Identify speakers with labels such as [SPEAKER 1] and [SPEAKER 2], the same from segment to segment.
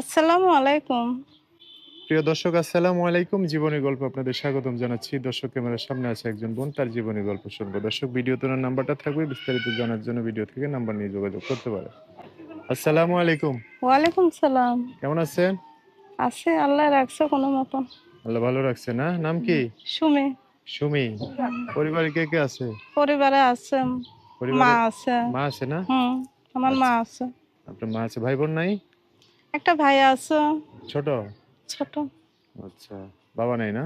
[SPEAKER 1] আসসালামু আলাইকুম।
[SPEAKER 2] প্রিয় দর্শক আসসালামু আলাইকুম। জীবনী গল্প আপনাদের স্বাগতম জানাচ্ছি। দর্শক ক্যামেরার সামনে আছে একজন বোন তার জীবনী গল্প শুনব। দর্শক ভিডিও তোলার নাম্বারটা থাকবে বিস্তারিত জানার জন্য ভিডিও থেকে নাম্বার নিয়ে যোগাযোগ করতে পারে। আসসালামু আলাইকুম।
[SPEAKER 1] ওয়ালাইকুম সালাম।
[SPEAKER 2] কেমন আছেন?
[SPEAKER 1] আছে আল্লাহ রাখছে কোনো মতন
[SPEAKER 2] আল্লাহ ভালো রাখছে না? নাম কি?
[SPEAKER 1] সুমি।
[SPEAKER 2] সুমি। পরিবারে কে কে আছে?
[SPEAKER 1] পরিবারে আছে মা আছে।
[SPEAKER 2] মা আছে না?
[SPEAKER 1] হুম আমার মা আছে।
[SPEAKER 2] আপনার মা আছে ভাই বোন নাই?
[SPEAKER 1] একটা ভাই আছে।
[SPEAKER 2] ছোট?
[SPEAKER 1] ছোট।
[SPEAKER 2] আচ্ছা বাবা নাই না?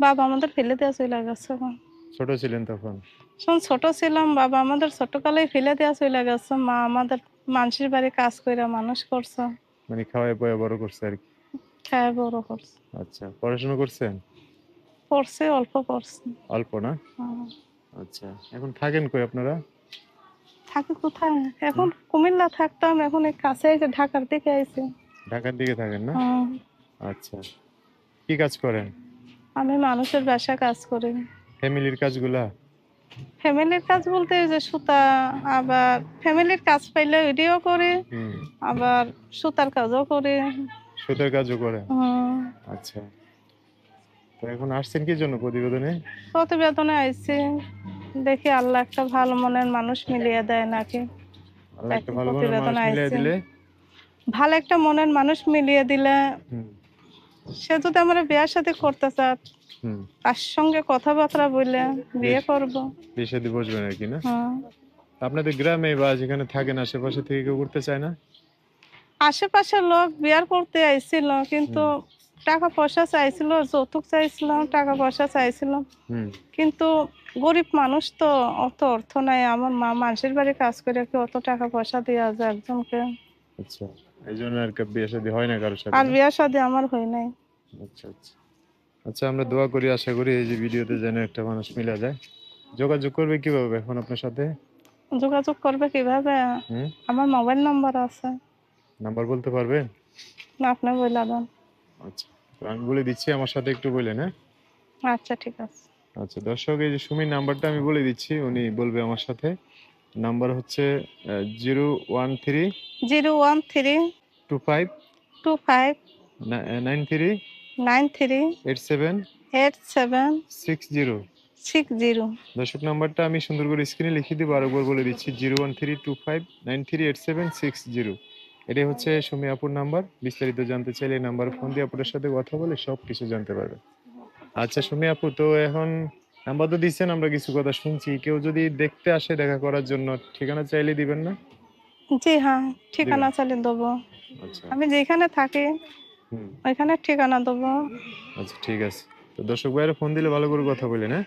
[SPEAKER 1] বাবা আমাদের ফেলে দেওয়া চলে গেছে এখন।
[SPEAKER 2] ছোট ছিলেন তখন?
[SPEAKER 1] যখন ছোট ছিলাম বাবা আমাদের ছোটকালেই ফেলে দেওয়া চলে গেছে। মা আমাদের মানুষের বাড়ি কাজ করে মানুষ করছে।
[SPEAKER 2] মানে খাওয়ায় পয়ে বড় করছে আর কি?
[SPEAKER 1] খায় বড় করছে।
[SPEAKER 2] আচ্ছা পড়াশোনা করছেন?
[SPEAKER 1] পড়ছে অল্প পড়ছে
[SPEAKER 2] অল্প না? আচ্ছা এখন থাকেন কই আপনারা?
[SPEAKER 1] থাকি কোথায়? এখন কুমিল্লা থাকতাম এখন এই কাছে এসে ঢাকার দিকে আইছি।
[SPEAKER 2] ঢাকার দিকে থাকেন না। আচ্ছা। কি কাজ করেন?
[SPEAKER 1] আমি মানুষের বাসা কাজ করি।
[SPEAKER 2] ফ্যামিলির কাজগুলা?
[SPEAKER 1] ফ্যামিলির কাজ বলতে যে সুতা আবার ফ্যামিলির কাজ পাইলে ওইটিও করি আবার সুতার কাজও করি।
[SPEAKER 2] সুতার কাজও
[SPEAKER 1] করে।
[SPEAKER 2] আচ্ছা। তো এখন আসছেন কি জন্য প্রতিবেদনে?
[SPEAKER 1] প্রতিবেদনে আইছি। দেখি আল্লাহ একটা ভালো মনের মানুষ মিলিয়ে দেয় নাকি।
[SPEAKER 2] ভালো
[SPEAKER 1] একটা মনের মানুষ মিলিয়ে দিলে সে যদি আমার বিয়ার সাথে করতে চায় তার সঙ্গে কথাবার্তা বললে বিয়ে করব।
[SPEAKER 2] বিয়ে শাদী বসবেন আর কি না?
[SPEAKER 1] হুম
[SPEAKER 2] আপনাদের গ্রামে বা যেখানে থাকেন আশেপাশে থেকে কেউ করতে চায় না?
[SPEAKER 1] আশেপাশের লোক বিয়ার করতে আইছিল কিন্তু টাকা পয়সা চাইছিল যৌতুক চাইছিলাম টাকা পয়সা চাইছিলাম কিন্তু গরিব মানুষ তো অত অর্থ নাই আমার মা মানুষের বাড়ি কাজ করে কি অত টাকা পয়সা দেওয়া যায় একজনকে?
[SPEAKER 2] আচ্ছা এই জন্য আর কি বিয়ে শাদী হয় না কারোর সাথে
[SPEAKER 1] আর
[SPEAKER 2] না?
[SPEAKER 1] বিয়ার আমার হয় নাই।
[SPEAKER 2] আচ্ছা আচ্ছা। আচ্ছা আমরা দোয়া করি আশা করি এই যে ভিডিওতে যেন একটা মানুষ মিলা যায়। যোগাযোগ করবে কীভাবে এখন আপনার সাথে?
[SPEAKER 1] যোগাযোগ করবে কীভাবে? আমার মোবাইল নাম্বার আছে।
[SPEAKER 2] নাম্বার বলতে পারবেন?
[SPEAKER 1] না আপনি বলে দেন।
[SPEAKER 2] আচ্ছা তো আমি বলে দিচ্ছি আমার সাথে একটু বললেন হ্যাঁ?
[SPEAKER 1] আচ্ছা ঠিক আছে।
[SPEAKER 2] আচ্ছা দর্শক এই যে সুমির নাম্বারটা আমি বলে দিচ্ছি উনি বলবে আমার সাথে। নাম্বার হচ্ছে zero one three
[SPEAKER 1] zero one three
[SPEAKER 2] two five
[SPEAKER 1] two five
[SPEAKER 2] nine three
[SPEAKER 1] nine three
[SPEAKER 2] eight seven
[SPEAKER 1] eight seven
[SPEAKER 2] six zero.
[SPEAKER 1] Six zero.
[SPEAKER 2] দর্শক নাম্বারটা আমি সুন্দর করে স্ক্রিনে লিখে দিব আরেকবার বলে দিচ্ছি zero one three two five nine three eight seven six zero. এটাই হচ্ছে সুমি আপুর নাম্বার। বিস্তারিত জানতে চাইলে এই নাম্বার ফোন দিয়ে আপুরের সাথে কথা বলে সব কিছু জানতে পারবে। আচ্ছা সুমি আপু তো এখন নাম্বার তো দিচ্ছেন আমরা কিছু কথা শুনছি। কেউ যদি দেখতে আসে দেখা করার জন্য ঠিকানা চাইলে দিবেন না?
[SPEAKER 1] জি হ্যাঁ ঠিকানা চালিয়ে দেবো।
[SPEAKER 2] আচ্ছা।
[SPEAKER 1] আমি যেখানে থাকি ওইখানে ঠিকানা দেবো।
[SPEAKER 2] আচ্ছা ঠিক আছে। তো দর্শক ভাইয়েরা ফোন দিলে ভালো করে কথা বলেন হ্যাঁ?